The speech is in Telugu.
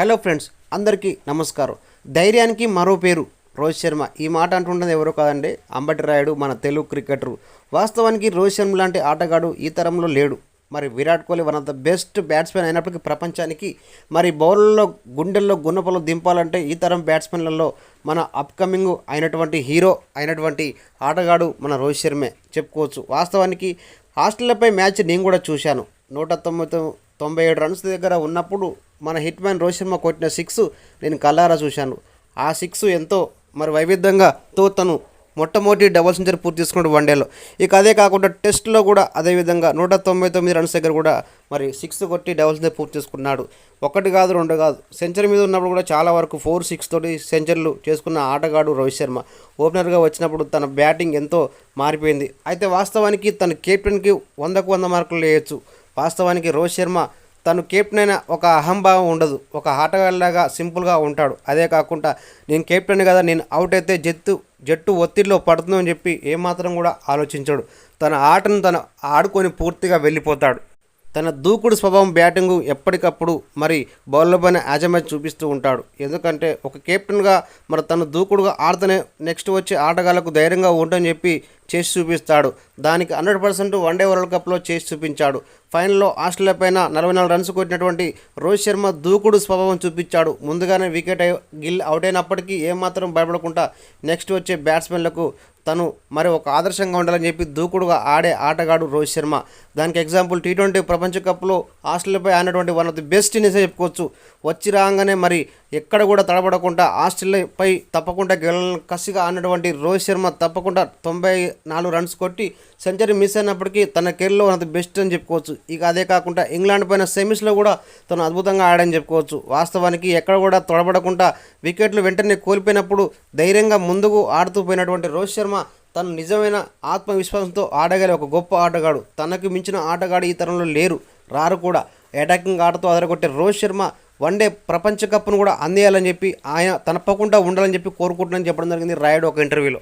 హలో ఫ్రెండ్స్ అందరికీ నమస్కారం. ధైర్యానికి మరో పేరు రోహిత్ శర్మ. ఈ మాట అంటుండేది ఎవరో కాదండి అంబటి రాయుడు మన తెలుగు క్రికెటరు. వాస్తవానికి రోహిత్ శర్మ లాంటి ఆటగాడు ఈ తరంలో లేడు. మరి Virat Kohli one of the best batsmen అయినప్పటికీ ప్రపంచానికి మరి బౌలర్లో గుండెల్లో గున్నపలు దింపాలంటే ఈ తరం బ్యాట్స్మెన్లలో మన అప్కమింగ్ అయినటువంటి హీరో అయినటువంటి ఆటగాడు మన రోహిత్ శర్మే. చెప్పుకోవచ్చు. వాస్తవానికి ఆస్ట్రేలియాపై మ్యాచ్ నేను కూడా చూశాను. నూట తొంభై తొ- తొంభై ఏడు రన్స్ దగ్గర ఉన్నప్పుడు మన హిట్ మ్యాన్ రోహిత్ శర్మ కొట్టిన సిక్స్ నేను కల్లారా చూశాను. ఆ సిక్స్ ఎంతో మరి వైవిధ్యంగా తో తను మొట్టమొదటి డబుల్ సెంచరీ పూర్తి చేసుకున్నాడు వన్డేలో ఇక అదే కాకుండా టెస్ట్లో కూడా అదేవిధంగా నూట తొంభై తొమ్మిది రన్స్ దగ్గర కూడా మరి సిక్స్ కొట్టి డబుల్ సెంచరీ పూర్తి చేసుకున్నాడు. ఒకటి కాదు రెండు కాదు సెంచరీ మీద ఉన్నప్పుడు కూడా చాలా వరకు ఫోర్ సిక్స్ తోటి సెంచరీలు చేసుకున్న ఆటగాడు రోహిత్ శర్మ. ఓపెనర్గా వచ్చినప్పుడు తన బ్యాటింగ్ ఎంతో మారిపోయింది. అయితే వాస్తవానికి తన కెప్టెన్కి వందకు వంద మార్కులు వేయచ్చు. వాస్తవానికి రోహిత్ శర్మ తను కెప్టెన్ అయిన ఒక అహంభావం ఉండదు. ఒక ఆటగాళ్ళగా సింపుల్గా ఉంటాడు. అదే కాకుండా నేను కెప్టెన్ కదా నేను అవుట్ అయితే జట్టు జట్టు ఒత్తిడిలో పడుతుందని చెప్పి ఏమాత్రం కూడా ఆలోచించాడు. తన ఆటను తను ఆడుకొని పూర్తిగా వెళ్ళిపోతాడు. తన దూకుడు స్వభావం బ్యాటింగ్ ఎప్పటికప్పుడు మరి బౌలర్ పైన యాజమాన్యం చూపిస్తూ ఉంటాడు. ఎందుకంటే ఒక కెప్టెన్గా మరి తను దూకుడుగా ఆడుతూనే నెక్స్ట్ వచ్చే ఆటగాళ్ళకు ధైర్యంగా ఉంటని చెప్పి చేసి చూపిస్తాడు. దానికి హండ్రెడ్ పర్సెంట్ వన్డే వరల్డ్ కప్లో చేసి చూపించాడు. ఫైనల్లో ఆస్ట్రేలియా పైన నలభై నాలుగు రన్స్ కొట్టినటువంటి రోహిత్ శర్మ దూకుడు స్వభావం చూపించాడు. ముందుగానే వికెట్ గిల్ అవుట్ అయినప్పటికీ ఏమాత్రం భయపడకుండా నెక్స్ట్ వచ్చే బ్యాట్స్మెన్లకు తను మరి ఒక ఆదర్శంగా ఉండాలని చెప్పి దూకుడుగా ఆడే ఆటగాడు రోహిత్ శర్మ. దానికి ఎగ్జాంపుల్ టీ ట్వంటీ ప్రపంచ కప్లో ఆస్ట్రేలియాపై ఆడినటువంటి one of the best innings చెప్పుకోవచ్చు. వచ్చి రాగానే మరి ఎక్కడ కూడా తడబడకుండా ఆస్ట్రేలియాపై తప్పకుండా గెలాలని కసిగా ఆడినటువంటి రోహిత్ శర్మ తప్పకుండా తొంభై నాలుగు రన్స్ కొట్టి సెంచరీ మిస్ అయినప్పటికీ తన కెరీర్లో అంత బెస్ట్ అని చెప్పుకోవచ్చు. ఇక అదే కాకుండా ఇంగ్లాండ్ పైన సెమీస్లో కూడా తను అద్భుతంగా ఆడని చెప్పుకోవచ్చు. వాస్తవానికి ఎక్కడ కూడా తొడబడకుండా వికెట్లు వెంటనే కోల్పోయినప్పుడు ధైర్యంగా ముందుకు ఆడుతూ పోయినటువంటి రోహిత్ శర్మ తను నిజమైన ఆత్మవిశ్వాసంతో ఆడగలిగే ఒక గొప్ప ఆటగాడు. తనకు మించిన ఆటగాడు ఈ తరంలో లేరు. రారు కూడా. అటాకింగ్ ఆటతో అదరగొట్టే రోహిత్ శర్మ వన్డే ప్రపంచ కప్ను కూడా అందేయాలని చెప్పి ఆయన తనపకుండా ఉండాలని చెప్పి కోరుకుంటున్నాను చెప్పడం జరిగింది రాయుడు ఒక ఇంటర్వ్యూలో.